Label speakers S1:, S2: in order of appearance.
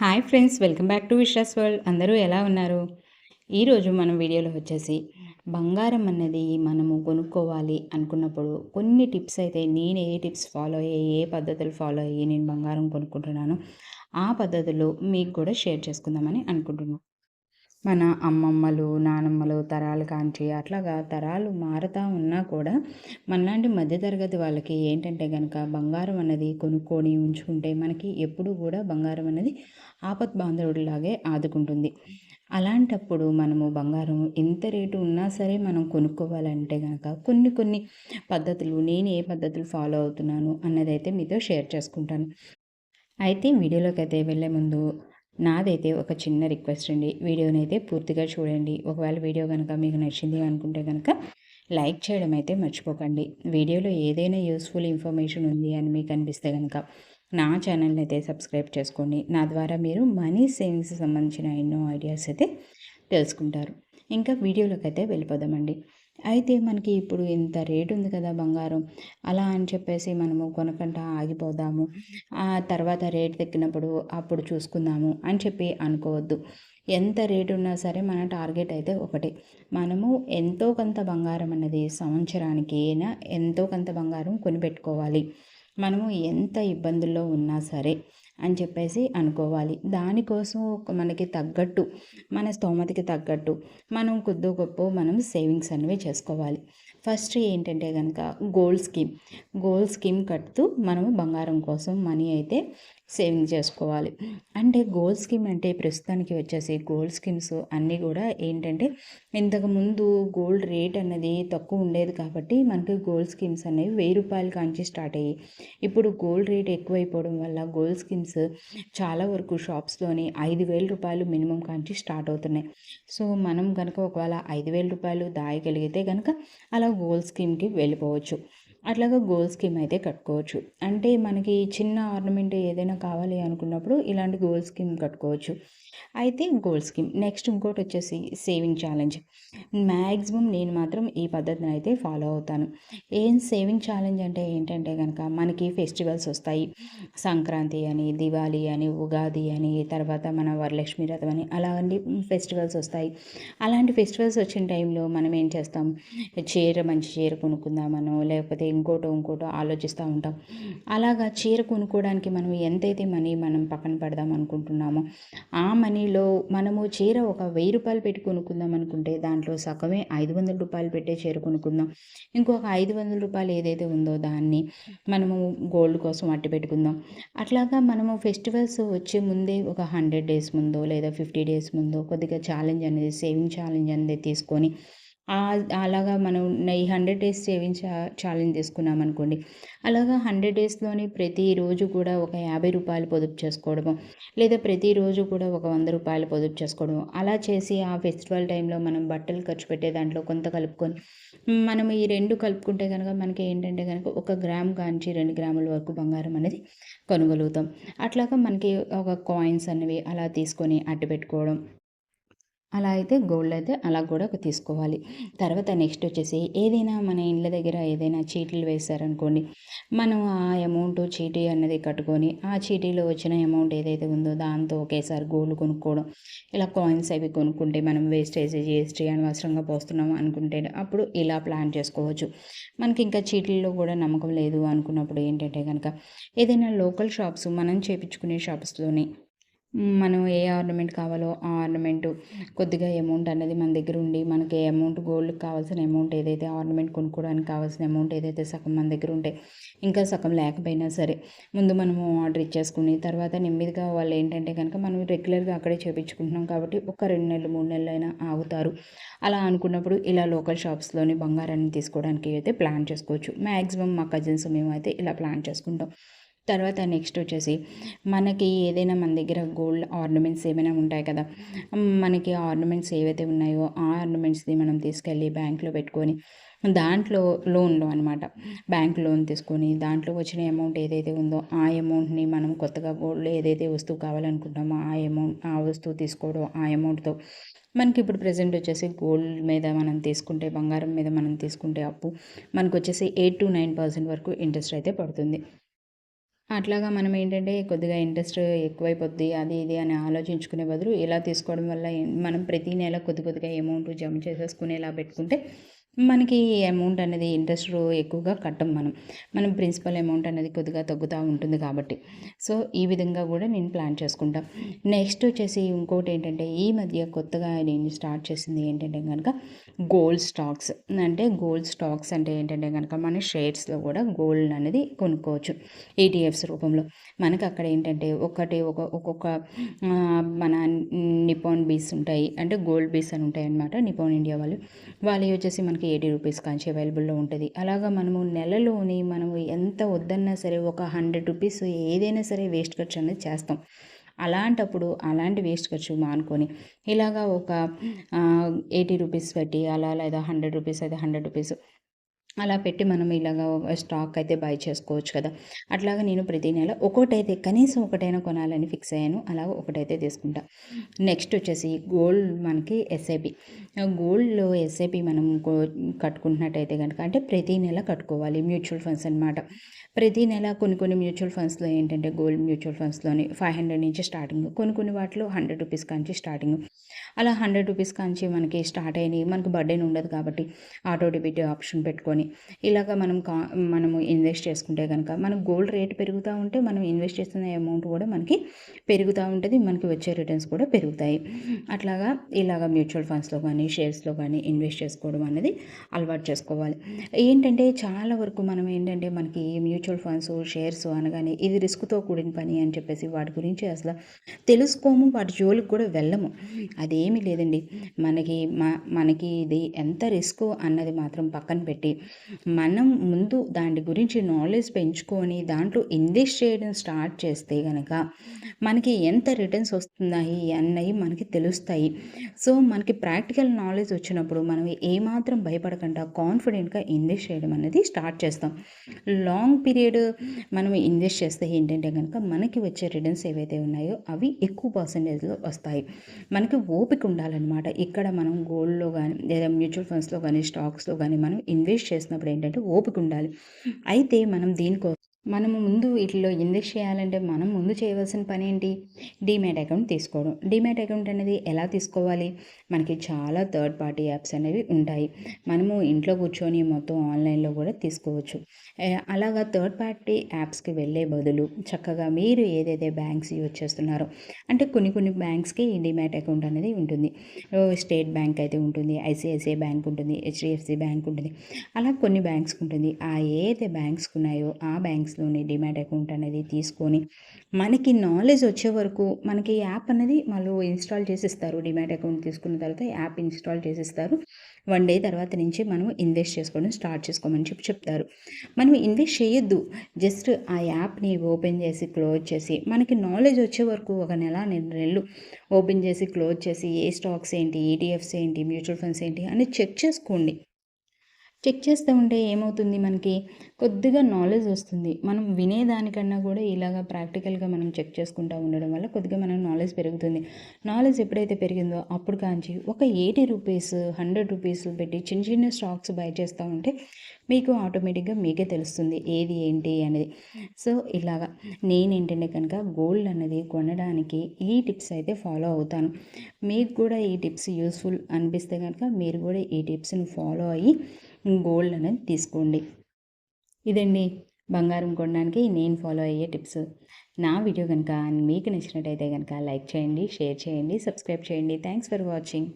S1: Hi friends welcome back to Vishwas world. అందరూ ఎలా ఉన్నారు? ఈరోజు మనం వీడియోలో వచ్చేసి బంగారం అన్నది మనము కొనుక్కోవాలి అనుకున్నప్పుడు కొన్ని టిప్స్ అయితే నేను ఏ టిప్స్ ఫాలో అయ్యి ఏ పద్ధతులు ఫాలో అయ్యి నేను బంగారం కొనుక్కుంటున్నాను ఆ పద్ధతులు మీకు కూడా షేర్ చేసుకుందామని అనుకుంటున్నాను. మన అమ్మమ్మలు నానమ్మలు తరాలు కాంచి అట్లాగా తరాలు మారుతూ ఉన్నా కూడా మనలాంటి మధ్యతరగతి వాళ్ళకి ఏంటంటే కనుక బంగారం అనేది కొనుక్కొని ఉంచుకుంటే మనకి ఎప్పుడు కూడా బంగారం అనేది ఆపత్ బాంధవుడిలాగే ఆదుకుంటుంది. అలాంటప్పుడు మనము బంగారం ఎంత రేటు ఉన్నా సరే మనం కొనుక్కోవాలంటే కనుక కొన్ని కొన్ని పద్ధతులు నేను ఏ పద్ధతులు ఫాలో అవుతున్నాను అన్నదైతే మీతో షేర్ చేసుకుంటాను. అయితే వీడియోలోకి అయితే వెళ్ళే ముందు నాదైతే ఒక చిన్న రిక్వెస్ట్ అండి. వీడియోని అయితే పూర్తిగా చూడండి. ఒకవేళ వీడియో కనుక మీకు నచ్చింది అనుకుంటే కనుక లైక్ చేయడం అయితే మర్చిపోకండి. వీడియోలో ఏదైనా యూస్ఫుల్ ఇన్ఫర్మేషన్ ఉంది అని మీకు అనిపిస్తే కనుక నా ఛానల్ని అయితే సబ్స్క్రైబ్ చేసుకోండి. నా ద్వారా మీరు మనీ సేవింగ్స్ సంబంధించిన ఎన్నో ఐడియాస్ అయితే తెలుసుకుంటారు. ఇంకా వీడియోలోకి అయితే వెళ్ళిపోదామండి. అయితే మనకి ఇప్పుడు ఇంత రేటు ఉంది కదా బంగారం అలా అని చెప్పేసి మనము కొనకుండా ఆగిపోదాము. ఆ తర్వాత రేటు తగ్గినప్పుడు అప్పుడు చూసుకుందాము అని చెప్పి అనుకోవద్దు. ఎంత రేటు ఉన్నా సరే మన టార్గెట్ అయితే ఒకటే. మనము ఎంతో కొంత బంగారం అన్నది సంవత్సరానికి అయినా ఎంతో కొంత బంగారం కొనిపెట్టుకోవాలి. మనము ఎంత ఇబ్బందుల్లో ఉన్నా సరే అని చెప్పేసి అనుకోవాలి. దానికోసం మనకి తగ్గట్టు మన స్తోమతికి తగ్గట్టు మనం కొద్దో గొప్ప మనం సేవింగ్స్ అనేవి చేసుకోవాలి. ఫస్ట్ ఏంటంటే కనుక గోల్డ్ స్కీమ్. గోల్డ్ స్కీమ్ కడుతూ మనము బంగారం కోసం మనీ అయితే సేవింగ్ చేసుకోవాలి. అంటే గోల్డ్ స్కీమ్ అంటే ప్రస్తుతానికి వచ్చేసి గోల్డ్ స్కీమ్స్ అన్నీ కూడా ఏంటంటే ఇంతకుముందు గోల్డ్ రేట్ అన్నది తక్కువ ఉండేది కాబట్టి మనకి గోల్డ్ స్కీమ్స్ అనేవి వెయ్యి రూపాయల కాంచి స్టార్ట్ అయ్యాయి. ఇప్పుడు గోల్డ్ రేట్ ఎక్కువైపోవడం వల్ల గోల్డ్ స్కీమ్స్ చాలా వరకు షాప్స్లోని ఐదు వేల రూపాయలు మినిమం కాంచి స్టార్ట్ అవుతున్నాయి. సో మనం కనుక ఒకవేళ ఐదు వేల రూపాయలు దాయగలిగితే కనుక అలా గోల్డ్ స్కీమ్కి వెళ్ళిపోవచ్చు అట్లాగా గోల్ స్కీమ్ అయితే కట్టుకోవచ్చు. అంటే మనకి చిన్న ఆర్నమెంట్ ఏదైనా కావాలి అనుకున్నప్పుడు ఇలాంటి గోల్ స్కీమ్ కట్టుకోవచ్చు. అయితే గోల్ స్కీమ్ నెక్స్ట్ ఇంకోటి వచ్చేసి సేవింగ్ ఛాలెంజ్. మ్యాక్సిమం నేను మాత్రం ఈ పద్ధతిని అయితే ఫాలో అవుతాను. ఏం సేవింగ్ ఛాలెంజ్ అంటే ఏంటంటే కనుక మనకి ఫెస్టివల్స్ వస్తాయి. సంక్రాంతి అని దివాళీ అని ఉగాది అని తర్వాత మన వరలక్ష్మి రథం అని అలాంటి ఫెస్టివల్స్ వస్తాయి. అలాంటి ఫెస్టివల్స్ వచ్చిన టైంలో మనం ఏం చేస్తాం? చీర మంచి చీర కొనుక్కుందామనో లేకపోతే ఇంకోటో ఇంకోటో ఆలోచిస్తూ ఉంటాం. అలాగా చీర కొనుక్కోవడానికి మనం ఎంతైతే మనీ మనం పక్కన పెడదాం అనుకుంటున్నామో ఆ మనీలో మనము చీర ఒక వెయ్యి రూపాయలు పెట్టి కొనుక్కుందాం అనుకుంటే దాంట్లో సగమే ఐదు వందల రూపాయలు పెట్టే చీర కొనుక్కుందాం. ఇంకొక ఐదు వందల రూపాయలు ఏదైతే ఉందో దాన్ని మనము గోల్డ్ కోసం అట్టి పెట్టుకుందాం. అట్లాగా మనము ఫెస్టివల్స్ వచ్చే ముందే ఒక హండ్రెడ్ డేస్ ముందో లేదా ఫిఫ్టీ డేస్ ముందో కొద్దిగా ఛాలెంజ్ అనేది సేవింగ్ ఛాలెంజ్ అనేది తీసుకొని అలాగా మనం ఈ హండ్రెడ్ డేస్ సేవింగ్ ఛాలెంజ్ తీసుకున్నాం అనుకోండి అలాగా హండ్రెడ్ డేస్లోని ప్రతిరోజు కూడా ఒక యాభై రూపాయలు పొదుపు చేసుకోవడము లేదా ప్రతిరోజు కూడా ఒక వంద రూపాయలు పొదుపు చేసుకోవడము అలా చేసి ఆ ఫెస్టివల్ టైంలో మనం బట్టలు ఖర్చు పెట్టే దాంట్లో కొంత కలుపుకొని మనం ఈ రెండు కలుపుకుంటే కనుక మనకి ఏంటంటే కనుక ఒక గ్రామ్ కాంచి రెండు గ్రాముల వరకు బంగారం అనేది కొనగలుగుతాం. అట్లాగా మనకి ఒక కాయిన్స్ అనేవి అలా తీసుకొని అట్టు పెట్టుకోవడం అలా అయితే గోల్డ్ అయితే అలా కూడా తీసుకోవాలి. తర్వాత నెక్స్ట్ వచ్చేసి ఏదైనా మన ఇళ్ళ దగ్గర ఏదైనా చీటీలు వేశారనుకోండి మనం ఆ అమౌంట్ చీటీ అన్నది కట్టుకొని ఆ చీటీలో వచ్చిన అమౌంట్ ఏదైతే ఉందో దాంతో ఒకేసారి గోల్డ్ కొనుక్కోవడం ఇలా కాయిన్స్ అవి కొనుక్కుంటే మనం వేస్టేజ్ జిఎస్టీ అనవసరంగా పోస్తున్నాం అనుకుంటే అప్పుడు ఇలా ప్లాన్ చేసుకోవచ్చు. మనకి ఇంకా చీటీల్లో కూడా నమ్మకం లేదు అనుకున్నప్పుడు ఏంటంటే కనుక ఏదైనా లోకల్ షాప్స్ మనం చేపించుకునే షాప్స్లోని మనం ఏ ఆర్నమెంట్ కావాలో ఆ ఆర్నమెంట్ కొద్దిగా అమౌంట్ అనేది మన దగ్గర ఉండి మనకి ఏ అమౌంట్ గోల్డ్కి కావాల్సిన అమౌంట్ ఏదైతే ఆర్నమెంట్ కొనుక్కోవడానికి కావాల్సిన అమౌంట్ ఏదైతే సగం మన దగ్గర ఉంటే ఇంకా సగం లేకపోయినా సరే ముందు మనము ఆర్డర్ ఇచ్చేసుకుని తర్వాత నెమ్మదిగా వాళ్ళు ఏంటంటే కనుక మనం రెగ్యులర్గా అక్కడే చేపించుకుంటున్నాం కాబట్టి ఒక రెండు నెలలు మూడు నెలలు అయినా ఆగుతారు. అలా అనుకున్నప్పుడు ఇలా లోకల్ షాప్స్లోని బంగారాన్ని తీసుకోవడానికి అయితే ప్లాన్ చేసుకోవచ్చు. మ్యాక్సిమం మా కజిన్స్ మేమైతే ఇలా ప్లాన్ చేసుకుంటాం. తర్వాత నెక్స్ట్ వచ్చేసి మనకి ఏదైనా మన దగ్గర గోల్డ్ ఆర్నమెంట్స్ ఏమైనా ఉంటాయి కదా మనకి ఆర్నమెంట్స్ ఏవైతే ఉన్నాయో ఆ ఆర్నమెంట్స్ని మనం తీసుకెళ్ళి బ్యాంక్లో పెట్టుకొని దాంట్లో లోన్లో అనమాట బ్యాంక్ లోన్ తీసుకొని దాంట్లో వచ్చిన అమౌంట్ ఏదైతే ఉందో ఆ అమౌంట్ని మనం కొత్తగా గోల్డ్ ఏదైతే వస్తువు కావాలనుకుంటామో ఆ అమౌంట్ ఆ వస్తువు తీసుకోవడం ఆ అమౌంట్తో మనకి ఇప్పుడు ప్రజెంట్ వచ్చేసి గోల్డ్ మీద మనం తీసుకుంటే బంగారం మీద మనం తీసుకుంటే అప్పు మనకు వచ్చేసి ఎయిట్ టు నైన్ పర్సెంట్ వరకు ఇంట్రెస్ట్ అయితే పడుతుంది. అట్లాగా మనం ఏంటంటే కొద్దిగా ఇంట్రెస్ట్ ఎక్కువైపోద్ది అది ఇది అని ఆలోచించుకునే బదులు ఇలా తీసుకోవడం వల్ల మనం ప్రతి నెల కొద్ది కొద్దిగా అమౌంట్ జమ చేసేసుకునేలా పెట్టుకుంటే మనకి అమౌంట్ అనేది ఇంట్రెస్ట్ ఎక్కువగా కట్టం మనం. మనం ప్రిన్సిపల్ అమౌంట్ అనేది కొద్దిగా తగ్గుతూ ఉంటుంది కాబట్టి. సో ఈ విధంగా కూడా నేను ప్లాన్ చేసుకుంటాం. నెక్స్ట్ వచ్చేసి ఇంకోటి ఏంటంటే ఈ మధ్య కొత్తగా నేను స్టార్ట్ చేసింది ఏంటంటే కనుక గోల్డ్ స్టాక్స్ అంటే గోల్డ్ స్టాక్స్ అంటే ఏంటంటే కనుక మన షేర్స్లో కూడా గోల్డ్ అనేది కొనుక్కోవచ్చు. ఈటీఎఫ్స్ రూపంలో. మనకి అక్కడ ఏంటంటే ఒకటి ఒక ఒక్కొక్క మన నిపాన్ బీస్ ఉంటాయి. అంటే గోల్డ్ బీస్ అని ఉంటాయి అనమాట నిపాన్ ఇండియా వాళ్ళు. వాళ్ళు వచ్చేసి మనకి ఎయిటీ రూపీస్ కాంచి అవైలబుల్లో ఉంటుంది. అలాగా మనము నెలలోని మనము ఎంత వద్దన్నా సరే ఒక హండ్రెడ్ రూపీస్ ఏదైనా సరే వేస్ట్ ఖర్చు అనేది చేస్తాం. అలాంటప్పుడు అలాంటి వేస్ట్ ఖర్చు మానుకొని ఇలాగా ఒక ఎయిటీ రూపీస్ పెట్టి అలా లేదా హండ్రెడ్ రూపీస్ అయితే హండ్రెడ్ రూపీస్ అలా పెట్టి మనం ఇలాగ స్టాక్ అయితే బై చేసుకోవచ్చు కదా. అట్లాగా నేను ప్రతి నెల ఒకటైతే కనీసం ఒకటైనా కొనాలని ఫిక్స్ అయ్యాను. అలాగ ఒకటైతే తీసుకుంటా. నెక్స్ట్ వచ్చేసి గోల్డ్ మనకి ఎస్ఐపి గోల్డ్లో ఎస్ఐపి మనం కట్టుకుంటున్నట్టయితే కనుక అంటే ప్రతి నెల కట్టుకోవాలి మ్యూచువల్ ఫండ్స్ అనమాట ప్రతి నెల కొన్ని కొన్ని మ్యూచువల్ ఫండ్స్లో ఏంటంటే గోల్డ్ మ్యూచువల్ ఫండ్స్లోని ఫైవ్ హండ్రెడ్ నుంచి స్టార్టింగ్ కొన్ని కొన్ని వాటిలో హండ్రెడ్ రూపీస్ కాంచి స్టార్టింగ్. అలా హండ్రెడ్ రూపీస్ కాంచి మనకి స్టార్ట్ అయినాయి. మనకు బర్త్డేని ఉండదు కాబట్టి ఆటో డెబిట్ ఆప్షన్ పెట్టుకొని ఇలాగ మనం కా మనము ఇన్వెస్ట్ చేసుకుంటే కనుక మనం గోల్డ్ రేట్ పెరుగుతూ ఉంటే మనం ఇన్వెస్ట్ చేస్తున్న అమౌంట్ కూడా మనకి పెరుగుతూ ఉంటుంది మనకి వచ్చే రిటర్న్స్ కూడా పెరుగుతాయి. అట్లాగా ఇలాగ మ్యూచువల్ ఫండ్స్లో కానీ షేర్స్లో కానీ ఇన్వెస్ట్ చేసుకోవడం అనేది అలవాటు చేసుకోవాలి. ఏంటంటే చాలా వరకు మనం ఏంటంటే మనకి మ్యూచువల్ ఫండ్స్ షేర్స్ అనగానే ఇది రిస్క్తో కూడిన పని అని చెప్పేసి వాటి గురించి అసలు తెలుసుకోము వాటి జోలికి కూడా వెళ్ళము. అదేమీ లేదండి. మనకి మనకి ఇది ఎంత రిస్క్ అన్నది మాత్రం పక్కన పెట్టి మనం ముందు దాని గురించి నాలెడ్జ్ పెంచుకొని దాంట్లో ఇన్వెస్ట్ చేయడం స్టార్ట్ చేస్తే కనుక మనకి ఎంత రిటర్న్స్ వస్తున్నాయి అన్నవి మనకి తెలుస్తాయి. సో మనకి ప్రాక్టికల్ నాలెడ్జ్ వచ్చినప్పుడు మనం ఏమాత్రం భయపడకుండా కాన్ఫిడెంట్గా ఇన్వెస్ట్ చేయడం అనేది స్టార్ట్ చేస్తాం. లాంగ్ పీరియడ్ మనం ఇన్వెస్ట్ చేస్తే ఏంటంటే కనుక మనకి వచ్చే రిటర్న్స్ ఏవైతే ఉన్నాయో అవి ఎక్కువ పర్సంటేజ్లో వస్తాయి. మనకి ఓపిక ఉండాలన్నమాట. ఇక్కడ మనం గోల్డ్లో కానీ లేదా మ్యూచువల్ ఫండ్స్లో కానీ స్టాక్స్లో కానీ మనం ఇన్వెస్ట్ చేస్తున్నప్పుడు ఏంటంటే ఓపిక ఉండాలి. అయితే మనం దీనికోసం మనము ముందు వీటిలో ఇన్వెస్ట్ చేయాలంటే మనం ముందు చేయవలసిన పని ఏంటి? డీమ్యాట్ అకౌంట్ తీసుకోవడం. డీమ్యాట్ అకౌంట్ అనేది ఎలా తీసుకోవాలి? మనకి చాలా థర్డ్ పార్టీ యాప్స్ అనేవి ఉంటాయి. మనము ఇంట్లో కూర్చొని మొత్తం ఆన్లైన్లో కూడా తీసుకోవచ్చు. అలాగా థర్డ్ పార్టీ యాప్స్కి వెళ్ళే బదులు చక్కగా మీరు ఏదైతే బ్యాంక్స్ యూజ్ చేస్తున్నారో అంటే కొన్ని కొన్ని బ్యాంక్స్కి డీమ్యాట్ అకౌంట్ అనేది ఉంటుంది. స్టేట్ బ్యాంక్ అయితే ఉంటుంది ఐసిఐసిఐ బ్యాంక్ ఉంటుంది హెచ్డిఎఫ్సి బ్యాంక్ ఉంటుంది. అలా కొన్ని బ్యాంక్స్కి ఉంటుంది. ఆ ఏదైతే బ్యాంక్స్కి ఉన్నాయో ఆ బ్యాంక్స్ బ్యాంక్స్లోని డిమాట్ అకౌంట్ అనేది తీసుకొని మనకి నాలెడ్జ్ వచ్చే వరకు మనకి యాప్ అనేది వాళ్ళు ఇన్స్టాల్ చేసిస్తారు. డిమాట్ అకౌంట్ తీసుకున్న తర్వాత యాప్ ఇన్స్టాల్ చేసిస్తారు. వన్ డే తర్వాత నుంచి మనం ఇన్వెస్ట్ చేసుకోవడం స్టార్ట్ చేసుకోమని చెప్పి చెప్తారు. మనం ఇన్వెస్ట్ చేయొద్దు. జస్ట్ ఆ యాప్ని ఓపెన్ చేసి క్లోజ్ చేసి మనకి నాలెడ్జ్ వచ్చే వరకు ఒక నెల రెండు నెలలు ఓపెన్ చేసి క్లోజ్ చేసి ఏ స్టాక్స్ ఏంటి ఈటీఎఫ్స్ ఏంటి మ్యూచువల్ ఫండ్స్ ఏంటి అని చెక్ చేసుకోండి. చెక్ చేస్తూ ఉంటే ఏమవుతుంది మనకి? కొద్దిగా నాలెడ్జ్ వస్తుంది. మనం వినేదానికన్నా కూడా ఇలాగ ప్రాక్టికల్గా మనం చెక్ చేసుకుంటూ ఉండడం వల్ల కొద్దిగా మనం నాలెడ్జ్ పెరుగుతుంది. నాలెడ్జ్ ఎప్పుడైతే పెరిగిందో అప్పుడు కాంచి ఒక ఎయిటీ రూపీస్ హండ్రెడ్ రూపీస్ పెట్టి చిన్న చిన్న స్టాక్స్ బై చేస్తూ ఉంటే మీకు ఆటోమేటిక్గా మీకే తెలుస్తుంది ఏది ఏంటి అనేది. సో ఇలాగా నేనేంటంటే కనుక గోల్డ్ అనేది కొనడానికి ఈ టిప్స్ అయితే ఫాలో అవుతాను. మీకు కూడా ఈ టిప్స్ యూస్ఫుల్ అనిపిస్తే కనుక మీరు కూడా ఈ టిప్స్ని ఫాలో అయ్యి గోల్డ్ అనేది తీసుకోండి. ఇదండి బంగారం కొనడానికి నేను ఫాలో అయ్యే టిప్స్ నా వీడియో కనుక మీకు నచ్చినట్టయితే కనుక లైక్ చేయండి షేర్ చేయండి సబ్స్క్రైబ్ చేయండి. Thanks for watching